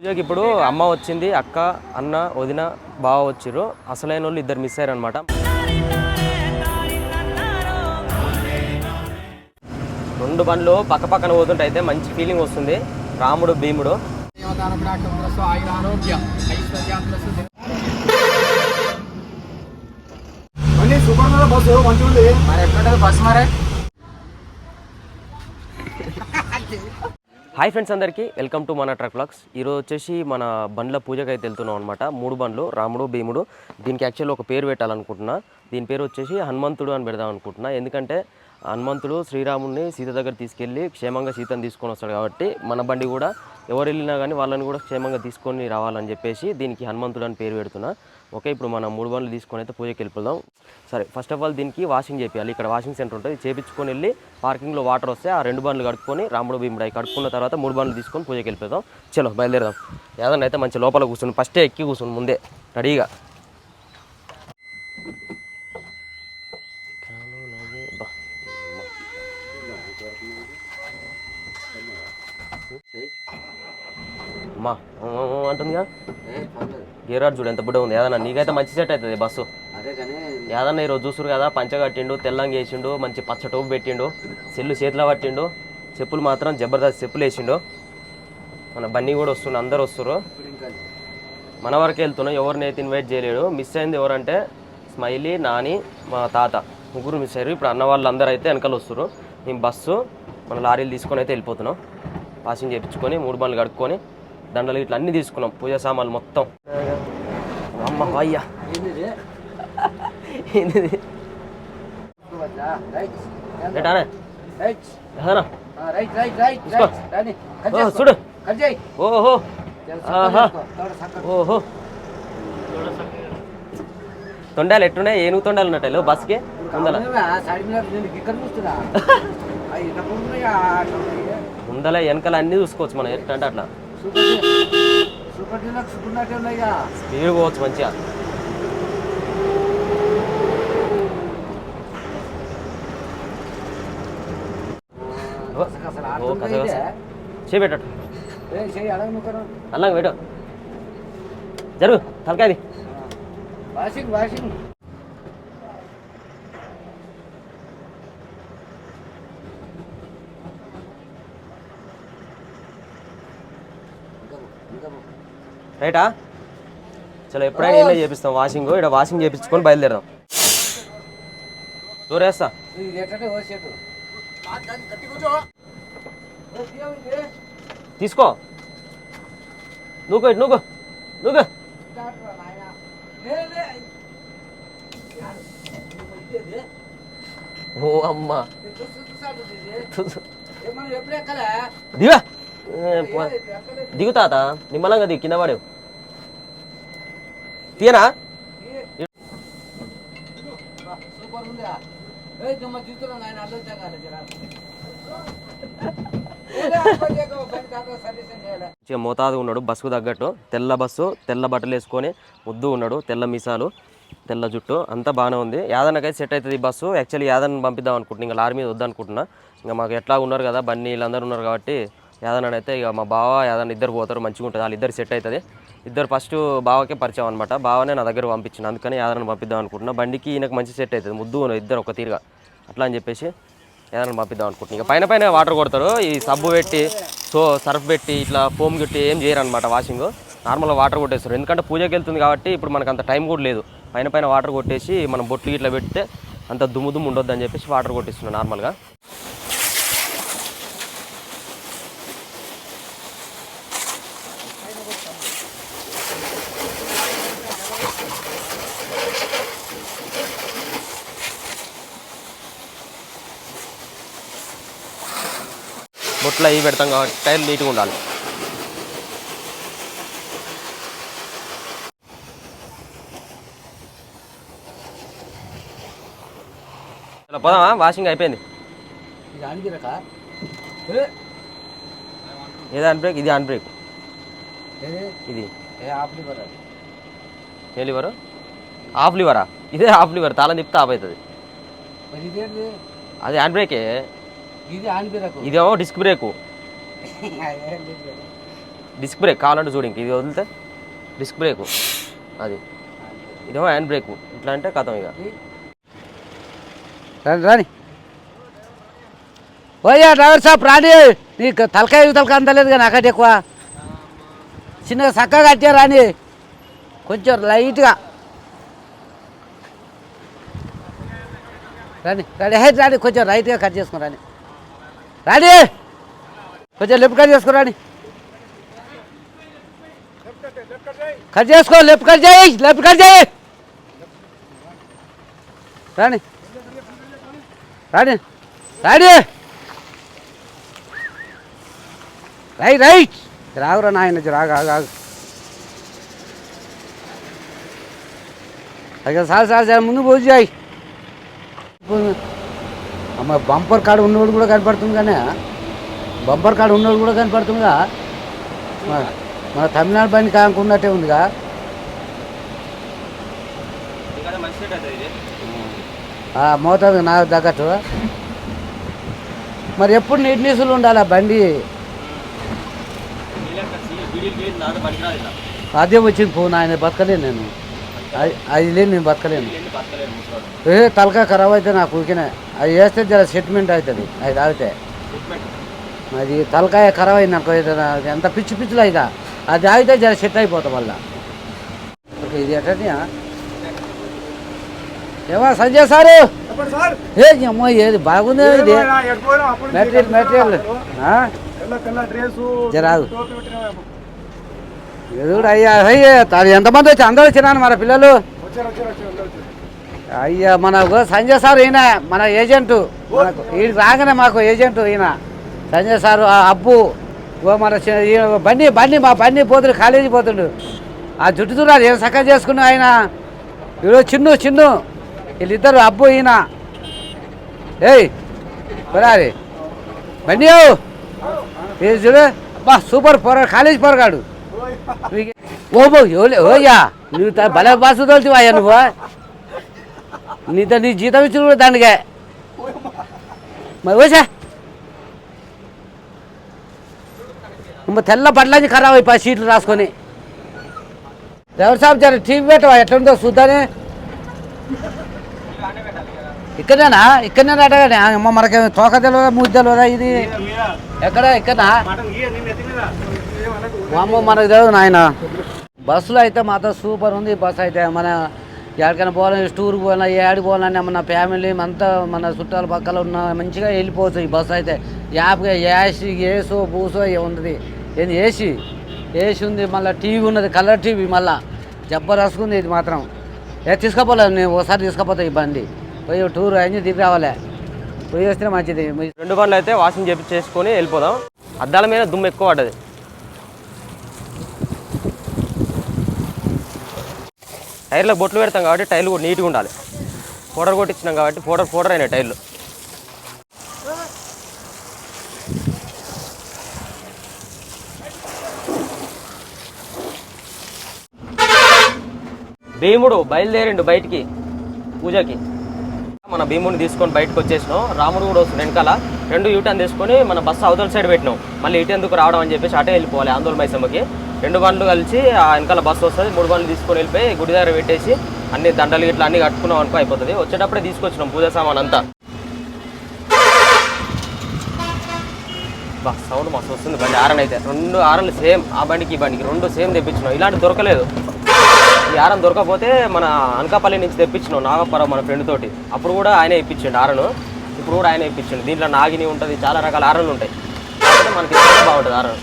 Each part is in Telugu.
పూజకి ఇప్పుడు అమ్మ వచ్చింది అక్క అన్న వదిన బావ వచ్చిర్రు. అసలైన వాళ్ళు ఇద్దరు మిస్ అయ్యారనమాట రెండు బండ్లు పక్క పక్కన పోతుంటే అయితే మంచి ఫీలింగ్ వస్తుంది. రాముడు భీముడు. బస్సు మంచిగా ఉంది మరి ఎక్కడ బస్ మరే? హాయ్ ఫ్రెండ్స్ అందరికీ వెల్కమ్ టు మన ట్రక్ బ్లాగ్స్ ఈరోజు వచ్చేసి మన బండ్ల పూజకి అయితే వెళ్తున్నాం అనమాట మూడు బండ్లు రాముడు భీముడు. దీనికి యాక్చువల్ ఒక పేరు పెట్టాలనుకుంటున్నా. దీని పేరు వచ్చేసి హనుమంతుడు అని పెడదాం అనుకుంటున్నా. ఎందుకంటే హనుమంతుడు శ్రీరాముడిని సీత దగ్గర తీసుకెళ్ళి క్షేమంగా సీతను తీసుకొని వస్తాడు కాబట్టి మన బండి కూడా ఎవరు వెళ్ళినా కానీ వాళ్ళని కూడా క్షేమంగా తీసుకొని రావాలని చెప్పేసి దీనికి హనుమంతుడు అని పేరు పెడుతున్నా. ఓకే ఇప్పుడు మనం మూడు బండ్లు తీసుకొని అయితే పూజకి వెళ్ళిపోదాం. సరే ఫస్ట్ ఆఫ్ ఆల్ దీనికి వాషింగ్ చేయాలి ఇక్కడ వాషింగ్ సెంటర్ ఉంటుంది. చేపించుకొని వెళ్ళి పార్కింగ్లో వాటర్ వస్తే ఆ రెండు బండ్లు కడుక్కొని రాముడు భీముడు కడుక్కున్న తర్వాత మూడు బండ్లు తీసుకొని పూజకి వెళ్ళిపోదాం. చలో బయలుదేరదాం. ఏదన్నా అయితే మంచి లోపల కూర్చుని ఫస్టే ఎక్కి కూర్చుని ముందే రెడీగా బా. అమ్మా. అంటుందిగా. గేరాడు చూడు ఎంత బుడ్డ ఉంది ఏదన్నా నీకైతే మంచి సెట్ అవుతుంది బస్సు. ఏదన్నా ఈరోజు చూసురు కదా పంచ కట్టిండు తెల్లంగా వేసిండు మంచి పచ్చ టోపు పెట్టిండు సెల్లు చేతిలో పట్టిండు చెప్పులు మాత్రం జబర్దస్త్ చెప్పులు వేసిండు. మన బన్నీ కూడా వస్తుండు అందరు వస్తురు మన వరకే వెళ్తున్నాం ఎవరిని అయితే ఇన్వైట్ చేయలేడు. మిస్ అయింది ఎవరంటే స్మైలీ నాని మా తాత. ముగ్గురు మిస్ అయ్యారు. ఇప్పుడు అన్న వాళ్ళు అందరూ అయితే వెనకాల వస్తారు మేము బస్సు మన లారీలు తీసుకొని అయితే వెళ్ళిపోతున్నాం. పాసింగ్ చేయించుకొని మూడు బండ్లు కడుక్కొని దండలు ఇట్లా అన్నీ తీసుకున్నాం పూజ సామాన్లు మొత్తం అమ్మ అయ్యా ఏంటిది చూడు ఓహో ఓహో తొండాలు ఎట్టున్నాయి ఏనుగు తొండాలు ఉన్నట్టు బస్కి ముందల ముందల వెనకాల అన్నీ చూసుకోవచ్చు మనం ఎట్లా అంటే అట్లా సూపర్ డీలక్స్ ఉన్నట్టే ఉన్నాయా స్పీడ్ పోవచ్చు మంచిగా నువ్వు అల్లంగా పెట్టు. జరుగు తలకాయది వాషింగ్ వాషింగ్. రైటా? చలో ఎప్పుడైనా ఇల్లే చేపిస్తాం. వాషింగ్ ఇక్కడ వాషింగ్ చేపించుకొని బయలుదేరదాం. దూరేస్తా. తీసుకో. నువ్వు ఇటు నువ్వు నువ్వు ఓ అమ్మ. ఎక్కలే? దిగు తాత నిమ్మలంగా దిగు కింద పడేవు. తీయనా? మోతాదు ఉన్నాడు బస్సుకు తగ్గట్టు. తెల్ల బస్సు తెల్ల బట్టలు వేసుకొని ముద్దు ఉన్నాడు తెల్ల మీసాలు తెల్ల జుట్టు అంతా బాగానే ఉంది. యాదన్నకైతే సెట్ అవుతుంది ఈ బస్సు. యాక్చువల్లీ యాదన్న పంపిద్దాం అనుకుంటున్నా ఇంకా లారీ మీద వద్దనుకుంటున్నా ఇంకా మాకు ఎట్లా ఉన్నారు కదా బన్నీ వీళ్ళందరూ ఉన్నారు కాబట్టి యాదన్న అయితే ఇక మా బావ యాదన్న ఇద్దరు పోతారు మంచిగా ఉంటుంది. వాళ్ళు ఇద్దరు సెట్ అవుతుంది. ఇద్దరు ఫస్ట్ బావకే పరిచయం అనమాట బావనే నా దగ్గర పంపించిన అందుకని యాదన్న పంపిద్దాం అనుకుంటున్నా. బండికి ఈయనకు మంచి సెట్ అవుతుంది. ముద్దు ఇద్దరు ఒక తీరుగా. అట్లా అని చెప్పేసి ఏదైనా పంపిద్దాం అనుకుంటున్నాను ఇక పైన పైన వాటర్ కొడతారు. ఈ సబ్బు పెట్టి సో సర్ఫ్ పెట్టి ఇట్లా ఫోమ్ గిట్టి ఏం చేయరు అనమాట వాషింగ్ నార్మల్గా వాటర్ కొట్టేస్తారు. ఎందుకంటే పూజకి వెళ్తుంది కాబట్టి ఇప్పుడు మనకు అంత టైం కూడా లేదు. పైన పైన వాటర్ కొట్టేసి మనం బొట్లు ఇట్లా పెడితే అంత దుమ్ము దుమ్ము ఉండొద్దని చెప్పేసి వాటర్ కొట్టిస్తున్నాం నార్మల్గా బొట్లు అవి పెడతాం కాబట్టి టైర్ నీట్గా ఉండాలి. ఇలా పోదామా? వాషింగ్ అయిపోయింది. ఏది హ్యాండ్ బ్రేక్? ఇది హ్యాండ్ బ్రేక్. ఇది. ఏ లివరు హాఫ్ లివరా? ఇదే హాఫ్ లివర్. తాళం తిప్పితే ఆఫ్ అవుతుంది. అది హ్యాండ్ బ్రేకే. ఇదేమో డిస్క్ బ్రేకు. డిస్క్ బ్రేక్ కావాలంటే చూడు ఇంక ఇది వదిలితే డిస్క్ బ్రేకు. అది. ఇదేమో హ్యాండ్ బ్రేక్. ఇట్లా అంటే కథం ఇక. రాని. రాని ఓయ్యా డ్రైవర్ సాబ్ రాని. నీకు తలకాయ తలకాయ అందలేదు కానీ నాకంటే ఎక్కువ. చిన్నగా చక్కగా కట్టే రాని. కొంచెం లైట్గా. రాని రాని. హై రాని కొంచెం రైట్గా కట్ చేసుకో రాని. రాని కొంచెం లెఫ్ట్ కట్ చేసుకో రాని కట్ చేసుకో లెఫ్ట్ కట్ చేయి లెఫ్ట్ కట్ చేయి. రాని రాని రాని రైట్ రైట్ రాగురా నాయన రాగు ఆగు ఆగు. అక్కడ సార్ సార్ సార్ ముందు పోజు చేయి. అమ్మ బంపర్ కార్డు ఉన్నోడు కూడా కనపడుతుంది కానీ బంపర్ కార్డు ఉన్నోడు కూడా కనపడుతుందిగా మన మన తమిళనాడు బండి కానుకున్నట్టే ఉందిగా. మోతాదు నాకు తగ్గట్టు. మరి ఎప్పుడు నీట్నెస్లు ఉండాలి ఆ బండి? అదే వచ్చింది ఫోన్ ఆయన బతకలేను నేను. అది- లేని నేను బతకలేను. ఏ తలకాయ ఖరాబ్ అయితే నాకు ఊరికనే. అది వేస్తే జర సెటిల్మెంట్ అవుతుంది. అది తాగితే. అది తలకాయ ఖరాబ్ అయింది ఏదైనా ఎంత పిచ్చి పిచ్చిలు అయితే అది తాగితే జర సెట్ అయిపోతాం వల్ల ఇది ఎట్టని ఏమా సంజయ్ సారు? ఏ అమ్మో ఏది బాగుంది ఇది? మెటీరియల్ మెటీరియల్ ఆ? ఎదుగుడు అయ్యా ఎంతమంది వచ్చి అందరూ వచ్చినాను మన పిల్లలు. అయ్యా మన సంజయ్ సార్ ఈయన మన ఏజెంటు. మనకు ఈయన రాగానే మాకు ఏజెంటు ఈయన. సంజయ్ సారు ఆ అబ్బు మన బండి బండి మా బండి పోతుండు కాలేజీ పోతుండు ఆ జుట్టు చూడాలి ఏం సక్క చేసుకున్నా ఆయన. ఈరోజు చిన్ను చిన్ను. వీళ్ళిద్దరు అబ్బు ఈయన. ఏయ్ బరారి. బండి చూడు అబ్బా సూపర్ పోరా కాలేజీ పోరగాడు. ఓ బో ఓయ్యా నువ్వు త- భలే బాసు తోలుతావయ్యా నువ్వు? నీతో నీ జీతం ఇచ్చిన కూడా దానికే. మరి ఓసా. అమ్మ తెల్ల బట్టలన్నీ ఖరాబ్ అయిపోయి సీట్లు రాసుకొని. ఎవరు సాబ్ జర టీవీ పెట్టవా? ఎట్లుందో చూద్దానే. ఇక్కడేనా? ఇక్కడనే అడగానే అమ్మ మనకి తోక తెలియదా మూడు తెలియదా ఇది? ఎక్కడ? ఇక్కడ మామూలు మనకు తెలియదు నాయన. బస్సులో అయితే మాత్రం సూపర్ ఉంది బస్సు అయితే. మన ఎక్కడికైనా పోవాలని టూర్కి పోవాలన్నా ఏడికి పోవాలన్నా మన ఫ్యామిలీ అంతా మన చుట్టాల పక్కల ఉన్న మంచిగా వెళ్ళిపోవచ్చు ఈ బస్సు అయితే. యాప్గా ఏసీ ఏసో బూసో ఉంది ఏంది ఏసీ ఏసీ ఉంది మళ్ళీ టీవీ ఉన్నది కలర్ టీవీ మళ్ళీ. జబ్బరస్కు ఉంది ఇది మాత్రం. ఏ తీసుకుపోలేదు నేను ఒకసారి తీసుకపోతా ఈ బండి. పోయి టూర్ అయింది తిరిగి రావాలి. పోయి వస్తే మంచిది. రెండు బండ్లు అయితే వాషింగ్ చేపి చేసుకొని వెళ్ళిపోదాం. అద్దాల మీద దుమ్ము ఎక్కువ పడ్డది. టైర్లకు బొట్లు పెడతాం కాబట్టి టైర్లు కూడా నీట్గా ఉండాలి. పౌడర్ కొట్టించినాం కాబట్టి పౌడర్ పౌడర్ అయినాయి టైర్లు. భీముడు బయలుదేరిండు బయటికి పూజకి. మన భీముడిని తీసుకొని బయటకు వచ్చేసినాం. రాముడు కూడా వస్తుంది వెనకాల. రెండు యూటర్న్ తీసుకొని మన బస్సు అవతల సైడ్ పెట్టినాం. మళ్ళీ ఇటు ఎందుకు రావడం అని చెప్పేసి అటే వెళ్ళిపోవాలి ఆందోళన మైసమ్మకి. రెండు బండ్లు కలిసి ఆ వెనకాల బస్సు వస్తుంది. మూడు బండ్లు తీసుకొని వెళ్ళిపోయి గుడి దగ్గర పెట్టేసి అన్ని దండలు ఇట్లా అన్ని కట్టుకున్నాం అనుకో అయిపోతుంది. వచ్చేటప్పుడే తీసుకొచ్చినాం పూజ సామాన్ అంతా. బా సౌండ్ మస్తు వస్తుంది బండి. ఆరన్ అయితే రెండు ఆరన్లు సేమ్. ఆ బండికి ఈ బండికి రెండు సేమ్ తెప్పించినాం. ఇలాంటి దొరకలేదు. ఈ ఆరన్ దొరకకపోతే మన అనకాపల్లి నుంచి తెప్పించినాం నాగపురం మన ఫ్రెండ్ తోటి. అప్పుడు కూడా ఆయనే ఇప్పించండి ఆరను. ఇప్పుడు కూడా ఆయన ఇప్పించండి దీంట్లో నాగిని ఉంటుంది చాలా రకాల అరలు ఉంటాయి. మనకి బాగుంటుంది అరలు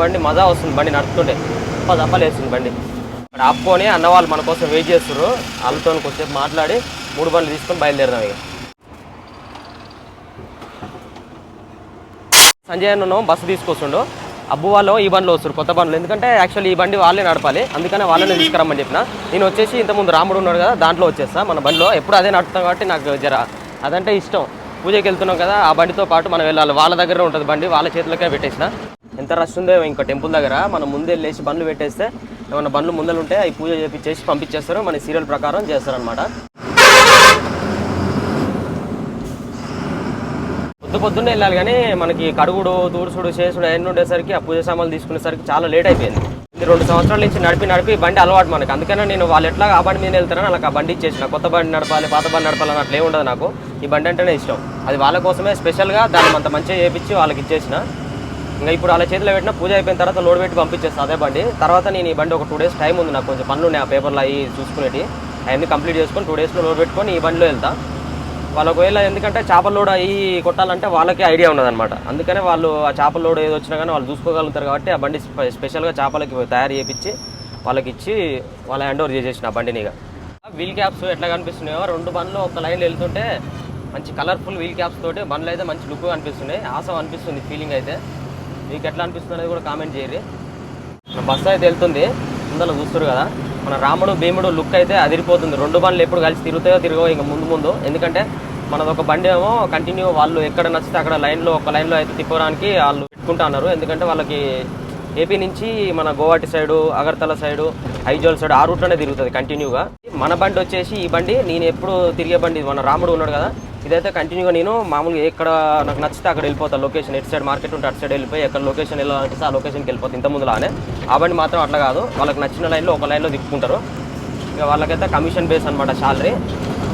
బండి మజా వస్తుంది బండి నడుపుతుంటే. తప్ప తప్పలేస్తుంది బండి. ఇక్కడ ఆపుకొని అన్న వాళ్ళు మన కోసం వెయిట్ చేస్తారు వాళ్ళతో కొంచెంసేపు మాట్లాడి మూడు బండ్లు తీసుకొని బయలుదేరదాం ఇక. సంజయ్ అన్న బస్సు తీసుకొస్తుండు. అబ్బు వాళ్ళు ఈ బండ్లో వస్తారు కొత్త బండ్లు. ఎందుకంటే యాక్చువల్లీ ఈ బండి వాళ్ళే నడపాలి. అందుకనే వాళ్ళని తీసుకురమ్మని చెప్పిన. నేను వచ్చేసి ఇంతకుముందు రాముడు ఉన్నాడు కదా దాంట్లో వచ్చేస్తా మన బండిలో. ఎప్పుడు అదే నడుపుతాం కాబట్టి నాకు జర అదంటే ఇష్టం. పూజకి వెళ్తున్నాం కదా ఆ బండితో పాటు మనం వెళ్ళాలి. వాళ్ళ దగ్గర ఉంటుంది బండి వాళ్ళ చేతులకే పెట్టేసిన. ఎంత రష్ ఉందో ఇంకా టెంపుల్ దగ్గర. మనం ముందే వెళ్ళేసి బండ్లు పెట్టేస్తే ఏమైనా బండ్లు ముందలు ఉంటే అవి పూజ చేపించేసి పంపించేస్తారు. మన సీరియల్ ప్రకారం చేస్తారనమాట పొద్దు పొద్దున్నే వెళ్ళాలి కానీ మనకి కడుగుడు తూడుసుడు చేసుడు అవన్నీ ఉండేసరికి ఆ పూజ సామాన్లు తీసుకునేసరికి చాలా లేట్ అయిపోయింది. ఇది రెండు సంవత్సరాల నుంచి నడిపి నడిపి బండి అలవాటు మనకి. అందుకనే నేను వాళ్ళు ఎట్లా ఆ బండి మీద వెళ్తారని నాకు ఆ బండి ఇచ్చేసిన. కొత్త బండి నడపాలి పాత బండి నడపాలని అట్లా ఏమి ఉండదు నాకు. ఈ బండి అంటేనే ఇష్టం. అది వాళ్ళ కోసమే స్పెషల్గా దాన్ని అంత మంచిగా చేపించి వాళ్ళకి ఇచ్చేసిన. ఇంకా ఇప్పుడు వాళ్ళ చేతిలో పెట్టిన పూజ అయిపోయిన తర్వాత లోడ్ పెట్టి పంపించేస్తాను అదే బండి. తర్వాత నేను ఈ బండి ఒక టూ డేస్ టైం ఉంది నాకు కొంచెం పనులు ఉన్నాయి ఆ పేపర్లో అవి చూసుకునేవి అవన్నీ కంప్లీట్ చేసుకొని టూ డేస్లో లోడ్ పెట్టుకొని ఈ బండిలో వెళ్తా. వాళ్ళు ఒకవేళ ఎందుకంటే చేపల లోడ్ అయ్యి కొట్టాలంటే వాళ్ళకి ఐడియా ఉన్నదనమాట అందుకనే వాళ్ళు ఆ చేపల లోడ్ ఏది వచ్చినా కానీ వాళ్ళు చూసుకోగలుగుతారు కాబట్టి ఆ బండి స్పె- స్పెషల్గా చేపలకి తయారు చేయించి వాళ్ళకి ఇచ్చి వాళ్ళ హ్యాండ్ ఓవర్ చేసేసిన ఆ బండిని ఇక వీల్ క్యాప్స్ ఎట్లా కనిపిస్తున్నాయో రెండు బండ్లు ఒక లైన్లో వెళ్తుంటే మంచి కలర్ఫుల్ వీల్ క్యాప్స్ తోటి బండ్లు అయితే మంచి లుక్ అనిపిస్తున్నాయి ఆసం అనిపిస్తుంది ఫీలింగ్ అయితే. మీకు ఎట్లా అనిపిస్తుంది అనేది కూడా కామెంట్ చేయరు బస్సు అయితే వెళ్తుంది. ముందర చూస్తారు కదా? మన రాముడు భీముడు లుక్ అయితే అదిరిపోతుంది. రెండు బండ్లు ఎప్పుడు కలిసి తిరుగుతాయో తిరగో ఇంకా ముందు ముందు. ఎందుకంటే మనది ఒక బండి ఏమో కంటిన్యూ వాళ్ళు ఎక్కడ నచ్చితే అక్కడ లైన్లో ఒక లైన్లో అయితే తిప్పడానికి వాళ్ళు పెట్టుకుంటున్నారు ఎందుకంటే వాళ్ళకి ఏపీ నుంచి మన Guwahati side Agartala side Aizawl side ఆ రూట్లోనే తిరుగుతుంది కంటిన్యూగా మన బండి వచ్చేసి ఈ బండి నేను ఎప్పుడు తిరిగే బండి మన రాముడు ఉన్నాడు కదా ఇదైతే కంటిన్యూగా నేను మామూలుగా ఎక్కడ నాకు నచ్చితే అక్కడ వెళ్ళిపోతాను లొకేషన్ ఎటు సైడ్ మార్కెట్ ఉంటే అటు సైడ్ వెళ్ళిపోయి ఎక్కడ లొకేషన్ వెళ్ళాలంటే ఆ లొకేషన్కి వెళ్ళిపోతాను ఇంత ముందులానే ఆ బండి మాత్రం అట్లా కాదు. వాళ్ళకి నచ్చిన లైన్లో ఒక లైన్లో దిక్కుంటారు ఇక వాళ్ళకైతే కమిషన్ బేస్ అనమాట శాలరీ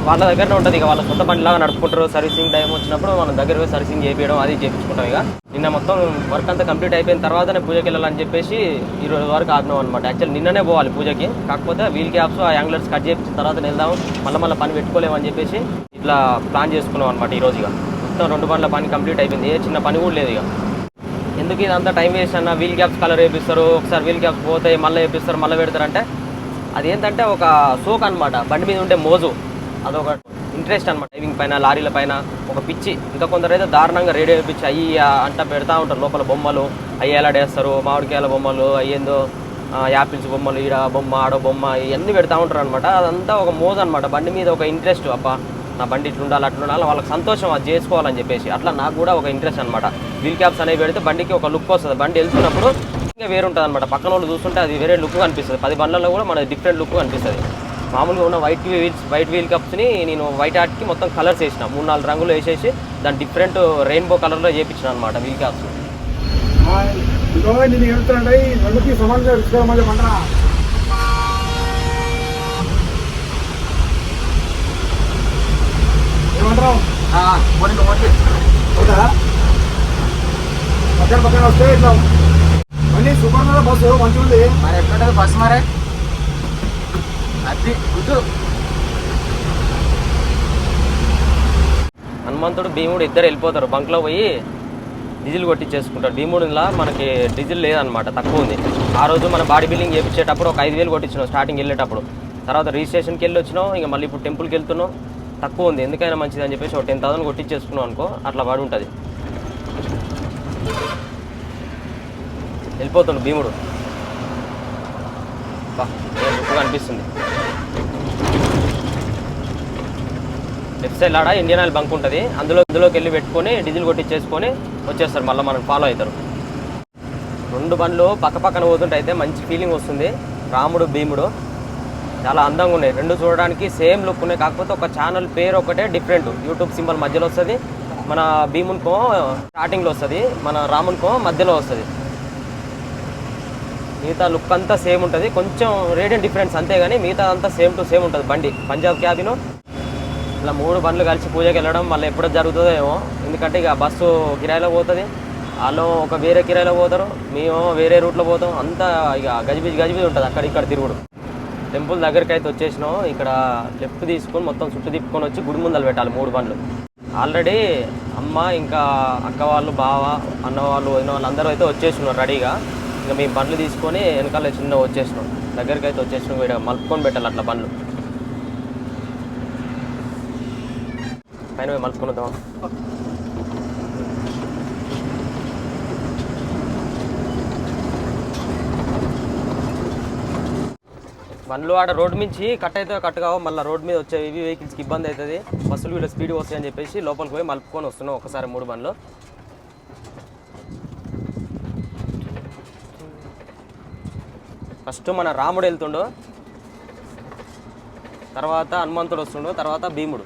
వాళ్ళ దగ్గరనే ఉంటుంది ఇక వాళ్ళ సొంత బండిలాగా నడుపుకుంటారు. సర్వీసింగ్ టైం వచ్చినప్పుడు మనం దగ్గర పోయి సర్వీసింగ్ చేయించడం అది చేయించుకుంటాం ఇక. నిన్న మొత్తం వర్క్ అంతా కంప్లీట్ అయిపోయిన తర్వాతనే పూజకి వెళ్ళాలని చెప్పేసి ఈ రోజు వరకు ఆగినాం అనమాట యాక్చువల్ నిన్ననే పోవాలి పూజకి. కాకపోతే వీల్ క్యాప్స్ ఆ యాంగ్లర్స్ కట్ చేయించిన తర్వాత వెళ్దాం. మళ్ళీ మళ్ళీ పని పెట్టుకోలేమని చెప్పేసి ఇట్లా ప్లాన్ చేసుకున్నాం అనమాట ఈరోజు ఇక. మొత్తం రెండు బండ్ల పని కంప్లీట్ అయిపోయింది. ఏ చిన్న పని కూడా లేదు ఇక. ఎందుకు ఇదంతా టైం వేస్ట్ అన్న? వీల్ క్యాప్స్ కలర్ వేపిస్తారు ఒకసారి వీల్ క్యాప్స్ పోతాయి మళ్ళీ వేపిస్తారు మళ్ళీ పెడతారంటే అదేంటంటే ఒక సోక్ అనమాట బండి మీద ఉండే మోజు. అదొక ఇంట్రెస్ట్ అనమాట డ్రైవింగ్ పైన లారీల పైన ఒక పిచ్చి. ఇంకా కొందరైతే దారుణంగా రేడియో పిచ్చి అయ్యి అంట పెడతా ఉంటారు లోపల బొమ్మలు. అయ్యి ఎలాడేస్తారు మామిడికాయల బొమ్మలు అయ్యేందో యాపిల్స్ బొమ్మలు ఈడ బొమ్మ ఆడ బొమ్మ ఇవన్నీ పెడతా ఉంటారు అనమాట అదంతా ఒక మోజు అనమాట బండి మీద ఒక ఇంట్రెస్ట్ అబ్బా. నా బండి ఇట్లా ఉండాలి అట్లా ఉండాలి వాళ్ళకి సంతోషం అది చేసుకోవాలని చెప్పేసి. అట్లా నాకు కూడా ఒక ఇంట్రెస్ట్ అనమాట వీల్ క్యాప్స్ అనేవి పెడితే బండికి ఒక లుక్ వస్తుంది. బండి వెళ్తున్నప్పుడు ఇంకా వేరు ఉంటుంది అనమాట పక్కన వాళ్ళు చూస్తుంటే అది వేరే లుక్ అనిపిస్తుంది పది బండ్లలో కూడా మనకి డిఫరెంట్ లుక్ అనిపిస్తుంది మామూలుగా ఉన్న వైట్ వీల్స్ వైట్ వీల్ కప్స్ని నేను వైట్ ఆర్ట్కి మొత్తం కలర్స్ వేసిన. మూడు నాలుగు రంగులు వేసేసి దాని డిఫరెంట్ రెయిన్బో కలర్లో చేయించిన అనమాట వీల్ క్యాప్స్ ఏమంటారు హౌదా పక్కన పక్కన వస్తే ఇట్లా. మళ్ళీ సూపర్ మీద బస్సు మంచిగా ఉంది. మరి ఎట్లుంటుంది బస్సు మరి? అది గుడ్డు. హనుమంతుడు భీముడు ఇద్దరు వెళ్ళిపోతారు. బంక్లో పోయి డీజిల్ కొట్టించేసుకుంటారు. భీముడిలా మనకి డీజిల్ లేదనమాట తక్కువ ఉంది. ఆ రోజు మన బాడీ బిల్డింగ్ చేయించేటప్పుడు ఒక ఐదు వేలు కొట్టించినాం స్టార్టింగ్ వెళ్ళేటప్పుడు. తర్వాత రిజిస్ట్రేషన్కి వెళ్ళి వచ్చినాం ఇంకా మళ్ళీ ఇప్పుడు టెంపుల్కి వెళ్తున్నాం. తక్కువ ఉంది. ఎందుకైనా మంచిది అని చెప్పేసి ఒక టెన్ థౌసండ్ కొట్టించేసుకున్నాం అనుకో అట్లా పడి ఉంటుంది. వెళ్ళిపోతుండు భీముడు. బా అనిపిస్తుంది లెఫ్ట్ సైడ్ ఆడ ఇండియన్ ఆయిల్ బంక్ ఉంటుంది. అందులో అందులోకి వెళ్ళి పెట్టుకొని డీజిల్ కొట్టించేసుకొని వచ్చేస్తారు మళ్ళీ మనం ఫాలో అవుతారు. రెండు బండ్లు పక్క పక్కన పోతుంటే అయితే మంచి ఫీలింగ్ వస్తుంది. రాముడు భీముడు. చాలా అందంగా ఉన్నాయి. రెండు చూడడానికి సేమ్ లుక్ ఉన్నాయి. కాకపోతే ఒక ఛానల్ పేరు ఒకటే డిఫరెంట్ యూట్యూబ్ సింబల్ మధ్యలో వస్తుంది. మన భీమునికో స్టార్టింగ్లో వస్తుంది. మన రామునికో మధ్యలో వస్తుంది. మిగతా లుక్ అంతా సేమ్ ఉంటుంది. కొంచెం రేడియం డిఫరెన్స్ అంతే కానీ మిగతా అంతా సేమ్ టు సేమ్ ఉంటుంది బండి. పంజాబ్ క్యాబిను. ఇలా మూడు బండ్లు కలిసి పూజకి వెళ్ళడం మళ్ళీ ఎప్పుడు జరుగుతుందో ఏమో. ఎందుకంటే ఇక బస్సు కిరాయిలో పోతుంది. వాళ్ళు ఒక వేరే కిరాయిలో పోతారు. మేము వేరే రూట్లో పోతాం. అంతా ఇక గజిబిజి గజిబిజి ఉంటుంది. అక్కడ ఇక్కడ తిరుగుడు. టెంపుల్ దగ్గరికి అయితే వచ్చేసినాం. ఇక్కడ లెఫ్ట్ తీసుకొని మొత్తం చుట్టూ తిప్పుకొని వచ్చి గుడి ముందలు పెట్టాలి మూడు బండ్లు. ఆల్రెడీ అమ్మ ఇంకా అక్క వాళ్ళు బావ అన్న వాళ్ళు వదిన వాళ్ళు అందరూ అయితే వచ్చేసినారు రెడీగా. ఇంకా మేము బండ్లు తీసుకొని వెనకాల చిన్న వచ్చేసినాం. దగ్గరికి అయితే వచ్చేసినాం ఇక్కడ మలుపుకొని పెట్టాలి అట్లా బండ్లు. పైన పోయి మలుపుకొని వద్దాం బండ్లు ఆడ రోడ్ మించి కట్ అయితే కట్ కావు మళ్ళీ రోడ్ మీద వచ్చే ఇవి వెహికల్స్కి ఇబ్బంది అవుతుంది. బస్సులు వీళ్ళు స్పీడ్ వస్తాయని చెప్పేసి లోపలికి పోయి మలుపుకొని వస్తున్నాం ఒకసారి మూడు బండ్లు. ఫస్ట్ మన రాముడు వెళ్తుండు. తర్వాత హనుమంతుడు వస్తుండు తర్వాత భీముడు.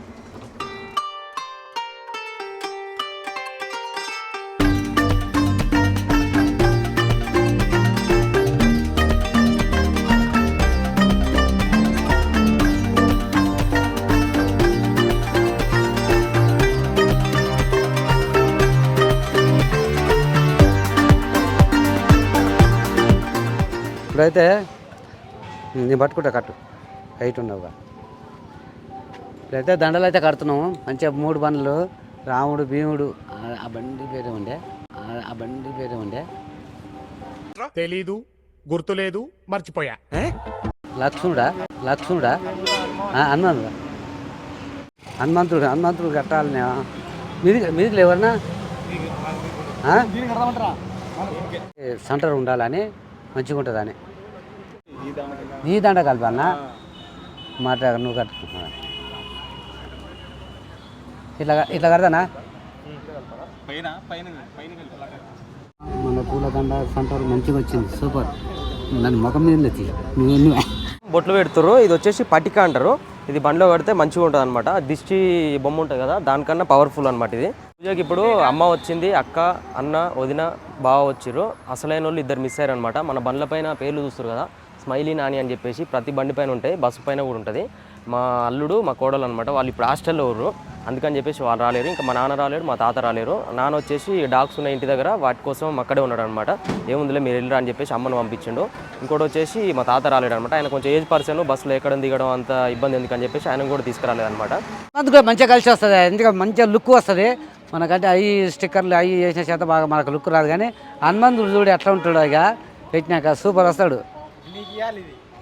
ఇప్పుడైతే నేను పట్టుకుంటా కట్టు. హైట్ ఉన్నావుగా ఇప్పుడైతే దండలు అయితే కడుతున్నాము. మంచిగా మూడు బండ్లు రాముడు భీముడు ఆ- బండి పేరే ఉండే? ఆ- బండి పేరే ఉండే? తెలీదు గుర్తులేదు మర్చిపోయా. లక్ష్మణుడా? లక్ష్మణుడా? ఆ, హనుమంతుడా? హనుమంతుడు హనుమంతుడు కట్టాలని. మీది మీది ఎవరన్నా సెంటర్ ఉండాలని మంచిగా ఉంటుందని నీ దండ కలపన్నా మాట నువ్వు కట్టుకున్నా ఇట్లా ఇట్లా కడతానా? మన పూల దండ సెంటర్ మంచిగా వచ్చింది సూపర్. నన్ను ముఖం మీద నువ్వు బొట్లు పెడుతుర్రు ఇది వచ్చేసి పటిక అంటారు. ఇది బండిలో కడితే మంచిగా ఉంటుంది అనమాట దిష్టి బొమ్మ ఉంటుంది కదా దానికన్నా పవర్ఫుల్ అనమాట ఇది. పూజకి ఇప్పుడు అమ్మ వచ్చింది అక్క అన్న వదిన బావ వచ్చిర్రు. అసలైన వాళ్ళు ఇద్దరు మిస్ అయ్యారు అనమాట మన బండ్ల పైన పేర్లు చూస్తారు కదా స్మైలీ నాని అని చెప్పేసి ప్రతి బండి పైన ఉంటాయి బస్సు పైన కూడా ఉంటుంది. మా అల్లుడు మా కోడలు అనమాట వాళ్ళు ఇప్పుడు హాస్టల్లో ఉర్రు. అందుకని చెప్పేసి వాళ్ళు రాలేరు. ఇంకా మా నాన్న రాలేరు మా తాత రాలేరు. నాన్న వచ్చేసి డాగ్స్ ఉన్న ఇంటి దగ్గర వాటి కోసం అక్కడే ఉన్నాడు అనమాట ఏముందిలే మీరు వెళ్ళరా అని చెప్పేసి అమ్మను పంపించిండు. ఇంకోటి వచ్చేసి మా తాత రాలేడు అనమాట ఆయన కొంచెం ఏజ్ పర్సన్ బస్సులో ఎక్కడ దిగడం అంత ఇబ్బంది ఎందుకని చెప్పేసి ఆయన కూడా తీసుకురాలేదనమాట అది కూడా మంచిగా కలిసి వస్తుంది. ఎందుకంటే మంచిగా లుక్ వస్తుంది. మనకంటే అవి స్టిక్కర్లు అవి వేసిన చేత బాగా మనకు లుక్ రాదు కానీ హనుమంతుడు చూడు ఎట్లా ఉంటాడు ఇక. పెట్టినాక సూపర్ వస్తాడు.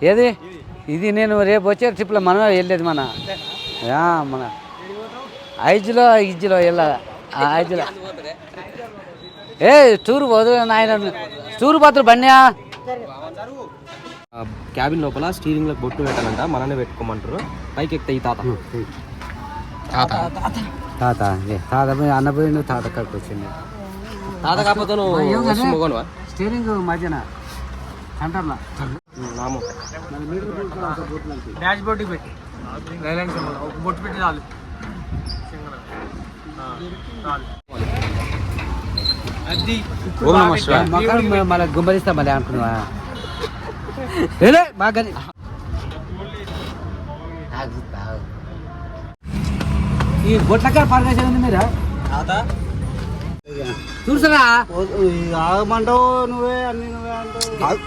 ఏది? ఇది. నేను రేపు వచ్చే ట్రిప్లో మనమే వెళ్ళేది మన. మన. ఐజ్లో ఇజ్జిలో వెళ్ళ ఐజ్లో. ఏ టూర్ పోదు నాయన. టూర్ పోతారు బండియా క్యాబిన్ లోపల స్టీరింగ్లో బొట్టు పెట్టాలంట మననే పెట్టుకోమంటారు. పైకి ఎక్కితే ఈ తాత. తాత. ఏ, తాత పోయి అన్న పోయిండు తాత కడుపు వచ్చింది తాత కాకపోతే నువ్వు? స్టీరింగ్ మధ్యన. సెంటర్లో? నాము డాష్ బోర్డు పెట్టి. రైలాండ్ సింబల్. ఒక బొట్టు పెట్టి చాలు. అది మొక్కలు మళ్ళీ గుమ్మరిస్తా మళ్ళీ అనుకున్నావా? ఏలే బాగా ఈ బొట్లకాయ పరగేసేది ఉంది మీరు? చూసారా ఆగమంటావు నువ్వే అన్ని నువ్వే అంటావు.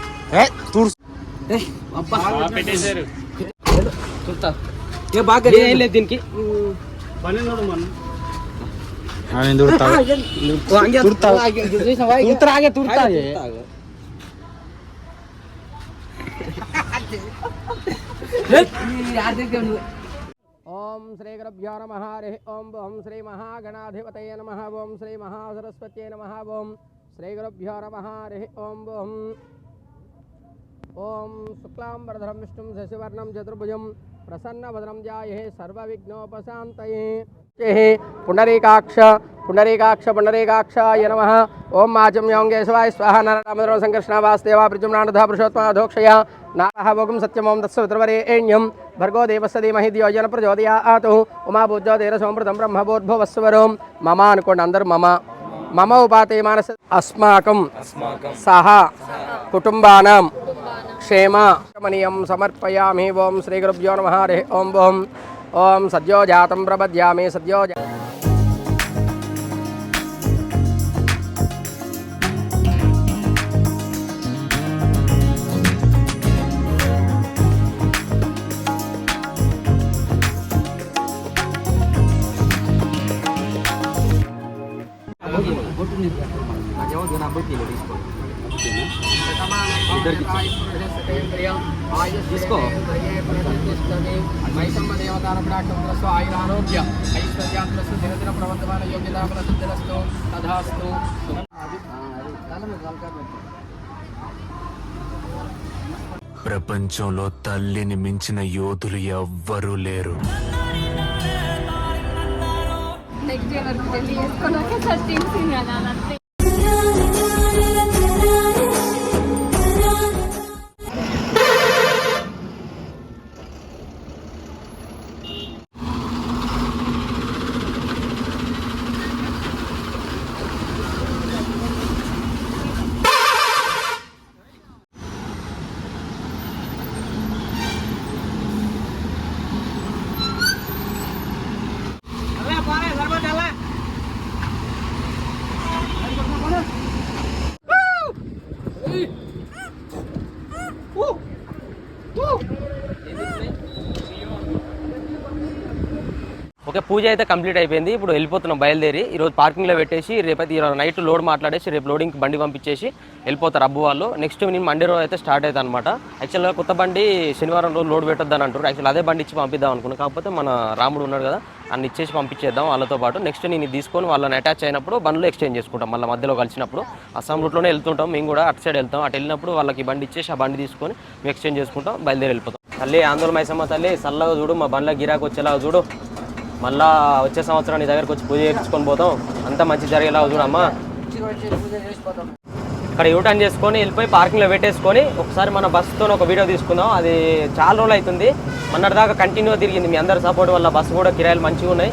చూస్తా ఏ బాగా ఏం లేదు దీనికి పని నోడు మన ఓం శ్రీ గురుభ్యో నమ హరి ఓం ఓం శ్రీ మహాగణాధిపతయ నమ ఓం శ్రీ మహాసరస్వత్యై నమ ఓం శ్రీ గురుభ్యో నమ హరి ఓం ఓం ఓం శుక్లాం వరధరం ओम शुक्लां विष्णु शशिवर्णम चतुर्भुज प्रसन्न भद्रम जाये सर्वविघ्नोपशान्तये पुनरेकाक्ष पुनरेकाक्ष पुनरेकाक्षाय नम। ओम आचं योगेशवाय स्वाहा नररामधरो सङ्कृष्णा वासुदेवा प्रजुम्नानधा पुरुषोत्तमाधोक्षया नारः भोगं सत्यं ओं दत्सवितुर्वरेण्यं भर्गो देवस्य प्रचोदया धियो येन प्रचोदयातुः उमाभूज्यो धीरसोमृतं ब्रह्मबोद्भवस्वरो मम अनुकोण्ड अंदर मम। मम उपाते मनस अस्माक सह। कुटुम्बानां। గురుభ్యో నమ. హరి ఓం. ఓం. ఓం. సద్యో జాతం ప్రపద్యామి సద్యో జా- తీసుకో ప్రపంచంలో తల్లిని మించిన యోధులు ఎవ్వరూ లేరు. నెక్స్ట్ వరకు పెళ్ళి చేసుకున్నాక అలా. ఓకే పూజ అయితే కంప్లీట్ అయిపోయింది. ఇప్పుడు వెళ్ళిపోతున్నాం బయలుదేరి. ఈరోజు పార్కింగ్లో పెట్టేసి రేపైతే ఈరోజు నైట్ లోడ్ మాట్లాడేసి రేపు లోడింగ్కి బండి పంపించేసి వెళ్ళిపోతారు అబ్బు వాళ్ళు. నెక్స్ట్ నేను మండే రోజు అయితే స్టార్ట్ అవుతుంది అనమాట యాక్చువల్గా కొత్త బండి శనివారం రోజు లోడ్ పెట్టొద్దని అంటారు యాక్చువల్ అదే బండి ఇచ్చి పంపిద్దాం అనుకున్నాను కాకపోతే మన రాముడు ఉన్నాడు కదా అన్ని ఇచ్చేసి పంపించేద్దాం వాళ్ళతో పాటు. నెక్స్ట్ నేను తీసుకొని వాళ్ళని అటాచ్ అయినప్పుడు బండ్లు ఎక్స్చేంజ్ చేసుకుంటాం. మళ్ళీ మధ్యలో కలిసినప్పుడు. అస్సాం రూట్లోనే వెళ్తుంటాం. మేము కూడా అటు సైడ్ వెళ్తాం. అటు వెళ్ళినప్పుడు వాళ్ళకి బండి ఇచ్చేసి ఆ బండి తీసుకొని మేము ఎక్స్చేంజ్ చేసుకుంటాం. బయలుదేరి వెళ్ళిపోతాం. తల్లి ఆందోళన మైసమ్మ తల్లి చల్లగా చూడు మా బండ్ల గిరాకు వచ్చేలాగా చూడు. మళ్ళా వచ్చే సంవత్సరం నీ దగ్గరకు వచ్చి పూజ చేయించుకొని పోతాం. అంతా మంచి జరిగేలా చూడమ్మా ఇక్కడ యూటర్న్ చేసుకొని వెళ్ళిపోయి పార్కింగ్లో పెట్టేసుకొని ఒకసారి మన బస్సుతో ఒక వీడియో తీసుకుందాం. అది చాలా రోజులు అవుతుంది. మొన్నటిదాకా కంటిన్యూ తిరిగింది. మీ అందరి సపోర్ట్ వల్ల బస్సు కూడా కిరాయిలు మంచిగా ఉన్నాయి.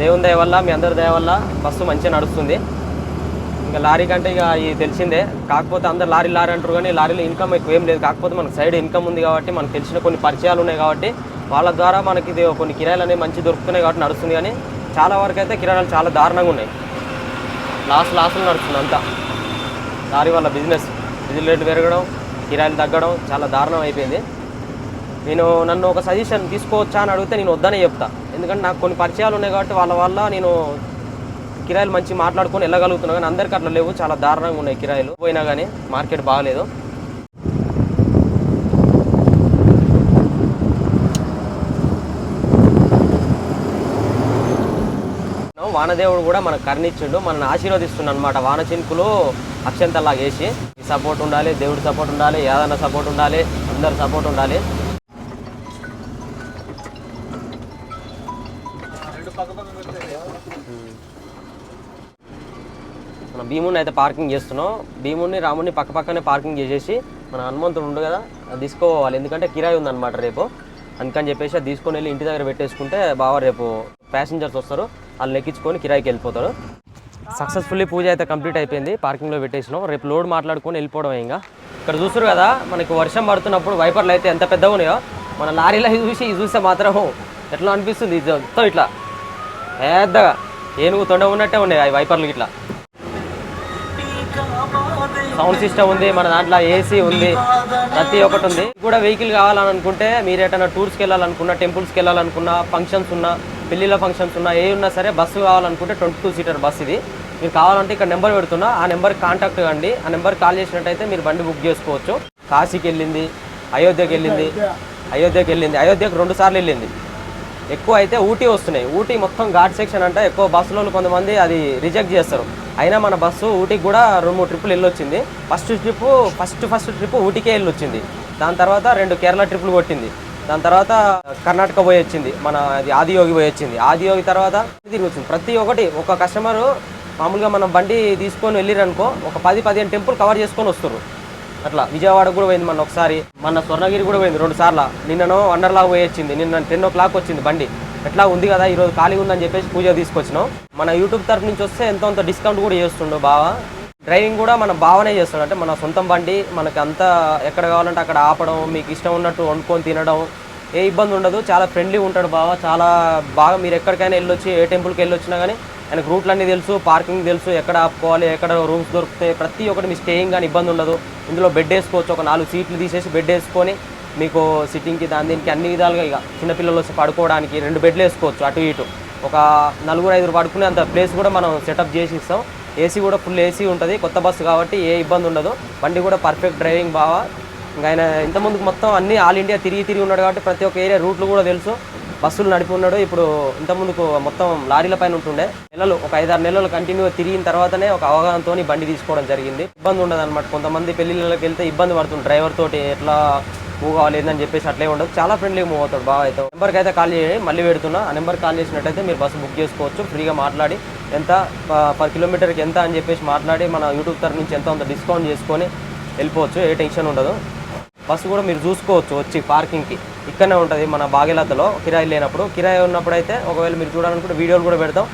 దేవుని దయ వల్ల మీ అందరి దయ వల్ల బస్సు మంచిగా నడుస్తుంది. ఇంకా లారీ కంటే ఇక ఇది తెలిసిందే. కాకపోతే అందరు లారీ లారీ అంటారు కానీ లారీలో ఇన్కమ్ ఎక్కువ ఏం లేదు. కాకపోతే మనకు సైడ్ ఇన్కమ్ ఉంది కాబట్టి మనకు తెలిసిన కొన్ని పరిచయాలు ఉన్నాయి కాబట్టి వాళ్ళ ద్వారా మనకి ఇది కొన్ని కిరాయిలు అనేవి మంచి దొరుకుతున్నాయి కాబట్టి నడుస్తుంది కానీ చాలా వరకు అయితే కిరాణాలు చాలా దారుణంగా ఉన్నాయి. లాస్ లాస్లో నడుస్తుంది అంతా. దారి వల్ల బిజినెస్. డీజిల్ రేటు పెరగడం కిరాయిలు తగ్గడం చాలా దారుణం అయిపోయింది. నేను నన్ను ఒక సజెషన్ తీసుకోవచ్చా అని అడిగితే నేను వద్దనే చెప్తా. ఎందుకంటే నాకు కొన్ని పరిచయాలు ఉన్నాయి కాబట్టి వాళ్ళ వల్ల నేను కిరాయిలు మంచి మాట్లాడుకొని వెళ్ళగలుగుతున్నాను కానీ అందరికీ అట్లా లేవు. చాలా దారుణంగా ఉన్నాయి కిరాయిలు. పోయినా కానీ మార్కెట్ బాగాలేదు. వానదేవుడు కూడా మనకు కరుణిచ్చిండు మనల్ని ఆశీర్వదిస్తుండు అనమాట వాన చినుకులు అక్షంతలాగా వేసి సపోర్ట్ ఉండాలి దేవుడి సపోర్ట్ ఉండాలి ఏదన్నా సపోర్ట్ ఉండాలి అందరి సపోర్ట్ ఉండాలి. మన భీముని అయితే పార్కింగ్ చేస్తున్నాం. భీముని రాముని పక్క పక్కనే పార్కింగ్ చేసేసి మన హనుమంతుడు ఉండు కదా అది తీసుకోవాలి. ఎందుకంటే కిరాయి ఉందన్నమాట రేపు. అందుకని చెప్పేసి అది తీసుకొని వెళ్ళి ఇంటి దగ్గర పెట్టేసుకుంటే బాగా రేపు ప్యాసింజర్స్ వస్తారు. వాళ్ళు ఎక్కించుకొని కిరాయికి వెళ్ళిపోతారు. సక్సెస్ఫుల్లీ పూజ అయితే కంప్లీట్ అయిపోయింది. పార్కింగ్లో పెట్టేసినాం. రేపు లోడ్ మాట్లాడుకొని వెళ్ళిపోవడం ఇంకా. ఇక్కడ చూస్తారు కదా మనకి వర్షం పడుతున్నప్పుడు వైపర్లు అయితే ఎంత పెద్దగా ఉన్నాయో మన లారీలో చూసి చూస్తే మాత్రం ఎట్లా అనిపిస్తుంది? ఇది మొత్తం ఇట్లా పెద్దగా ఏనుగు తొండ ఉన్నట్టే ఉన్నాయి ఆ వైపర్లు ఇట్లా సౌండ్ సిస్టమ్ ఉంది మన దాంట్లో ఏసీ ఉంది ప్రతి ఒక్కటి ఉంది. కూడా వెహికల్ కావాలని అనుకుంటే మీరు ఎటైనా టూర్స్కి వెళ్ళాలనుకున్నా టెంపుల్స్కి వెళ్ళాలనుకున్నా ఫంక్షన్స్ ఉన్నా పెళ్ళిళ్ళ ఫంక్షన్స్ ఉన్నా ఏ ఉన్నా సరే బస్సు కావాలనుకుంటే ట్వంటీ టూ సీటర్ బస్ ఇది. మీరు కావాలంటే ఇక్కడ నెంబర్ పెడుతున్నా ఆ నెంబర్కి కాంటాక్ట్ కండి ఆ నెంబర్ కాల్ చేసినట్టయితే మీరు బండి బుక్ చేసుకోవచ్చు. కాశీకి వెళ్ళింది అయోధ్యకి వెళ్ళింది అయోధ్యకి వెళ్ళింది. అయోధ్యకు రెండు సార్లు వెళ్ళింది. ఎక్కువ అయితే ఊటీ వస్తున్నాయి. ఊటీ మొత్తం ఘాట్ సెక్షన్ అంటే. ఎక్కువ బస్సులో కొంతమంది అది రిజెక్ట్ చేస్తారు. అయినా మన బస్సు ఊటీకి కూడా రెండు మూడు ట్రిప్పులు వెళ్ళొచ్చింది. First trip first first trip ఊటీకే వెళ్ళొచ్చింది. దాని తర్వాత రెండు కేరళ ట్రిప్పులు కొట్టింది. దాని తర్వాత కర్ణాటక పోయి వచ్చింది మన అది ఆదియోగి పోయి వచ్చింది. ఆదియోగి తర్వాత తిరిగి వచ్చింది. ప్రతి ఒక్కటి ఒక కస్టమరు మామూలుగా మనం బండి తీసుకొని వెళ్ళిరనుకో ఒక పది పదిహేను టెంపుల్ కవర్ చేసుకొని వస్తారు అట్లా విజయవాడ కూడా పోయింది మన ఒకసారి మన స్వర్ణగిరి కూడా పోయింది రెండు సార్లు. నిన్ననో వండర్లా పోయి వచ్చింది నిన్న టెన్ ఓ క్లాక్ వచ్చింది బండి. ఎట్లా ఉంది కదా ఈరోజు ఖాళీ ఉందని చెప్పేసి పూజ తీసుకొచ్చినాం. మన యూట్యూబ్ తరఫు నుంచి వస్తే ఎంతో డిస్కౌంట్ కూడా చేస్తుండో బావా. డ్రైవింగ్ కూడా మన భావనే చేస్తాడు అంటే మన సొంతం బండి మనకి అంతా ఎక్కడ కావాలంటే అక్కడ ఆపడం మీకు ఇష్టం ఉన్నట్టు వండుకొని తినడం ఏ ఇబ్బంది ఉండదు. చాలా ఫ్రెండ్లీ ఉంటాడు బావ. చాలా బాగా మీరు ఎక్కడికైనా వెళ్ళొచ్చి ఏ టెంపుల్కి వెళ్ళొచ్చినా కానీ ఆయనకు రూట్లన్నీ తెలుసు పార్కింగ్ తెలుసు ఎక్కడ ఆపుకోవాలి ఎక్కడ రూమ్స్ దొరుకుతాయి. ప్రతి ఒక్కటి మీ స్టేయింగ్ కానీ ఇబ్బంది ఉండదు. ఇందులో బెడ్ వేసుకోవచ్చు. ఒక నాలుగు సీట్లు తీసేసి బెడ్ వేసుకొని మీకు సిట్టింగ్కి దాని దీనికి అన్ని విధాలుగా ఇక చిన్నపిల్లలు వచ్చి పడుకోవడానికి రెండు బెడ్లు వేసుకోవచ్చు అటు ఇటు. ఒక నలుగురు ఐదుగురు పడుకునే అంత ప్లేస్ కూడా మనం సెటప్ చేసి ఇస్తాం. ఏసీ కూడా ఫుల్ ఏసీ ఉంటుంది కొత్త బస్సు కాబట్టి ఏ ఇబ్బంది ఉండదు. బండి కూడా పర్ఫెక్ట్ డ్రైవింగ్ బాగా ఇంకా ఆయన ఇంతకుముందుకు మొత్తం అన్ని ఆల్ ఇండియా తిరిగి తిరిగి ఉన్నాడు కాబట్టి ప్రతి ఒక్క ఏరియా రూట్లు కూడా తెలుసు. బస్సులు నడిపి ఉన్నాడు. ఇప్పుడు ఇంతకుముందుకు మొత్తం లారీల పైన ఉంటుండే. నెలలు ఒక ఐదారు నెలలు కంటిన్యూ తిరిగిన తర్వాతనే ఒక అవగాహనతో బండి తీసుకోవడం జరిగింది. ఇబ్బంది ఉండదు అనమాట కొంతమంది పెళ్ళిళ్ళకి వెళ్తే ఇబ్బంది పడుతుంది డ్రైవర్ తోటి ఎట్లా మూవ్ కావాలి చెప్పేసి అట్లే ఉండదు. చాలా ఫ్రెండ్లీగా మూవ్ అవుతాడు బాగా అయితే. నెంబర్కి అయితే కాల్ చేయండి మళ్ళీ పెడుతున్నా. ఆ నెంబర్ కాల్ చేసినట్టయితే మీరు బస్సు బుక్ చేసుకోవచ్చు. ఫ్రీగా మాట్లాడి ఎంత పర్ కిలోమీటర్కి ఎంత అని చెప్పేసి మాట్లాడి మన యూట్యూబ్ తరఫు నుంచి ఎంత ఉందో డిస్కౌంట్ చేసుకొని వెళ్ళిపోవచ్చు ఏ టెన్షన్ ఉండదు. బస్సు కూడా మీరు చూసుకోవచ్చు వచ్చి పార్కింగ్కి ఇక్కడనే ఉంటుంది మన బాగేలతలో కిరాయి లేనప్పుడు. కిరాయి ఉన్నప్పుడు అయితే ఒకవేళ మీరు చూడాలనుకుంటే వీడియోలు కూడా పెడతాం.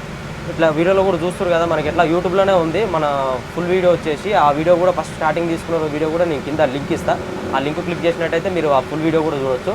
ఇట్లా వీడియోలో కూడా చూస్తారు కదా మనకి ఎట్లా యూట్యూబ్లోనే ఉంది. మన ఫుల్ వీడియో వచ్చేసి ఆ వీడియో కూడా ఫస్ట్ స్టార్టింగ్ తీసుకున్న వీడియో కూడా నేను కింద లింక్ ఇస్తా. ఆ లింక్ క్లిక్ చేసినట్టయితే మీరు ఆ ఫుల్ వీడియో కూడా చూడొచ్చు.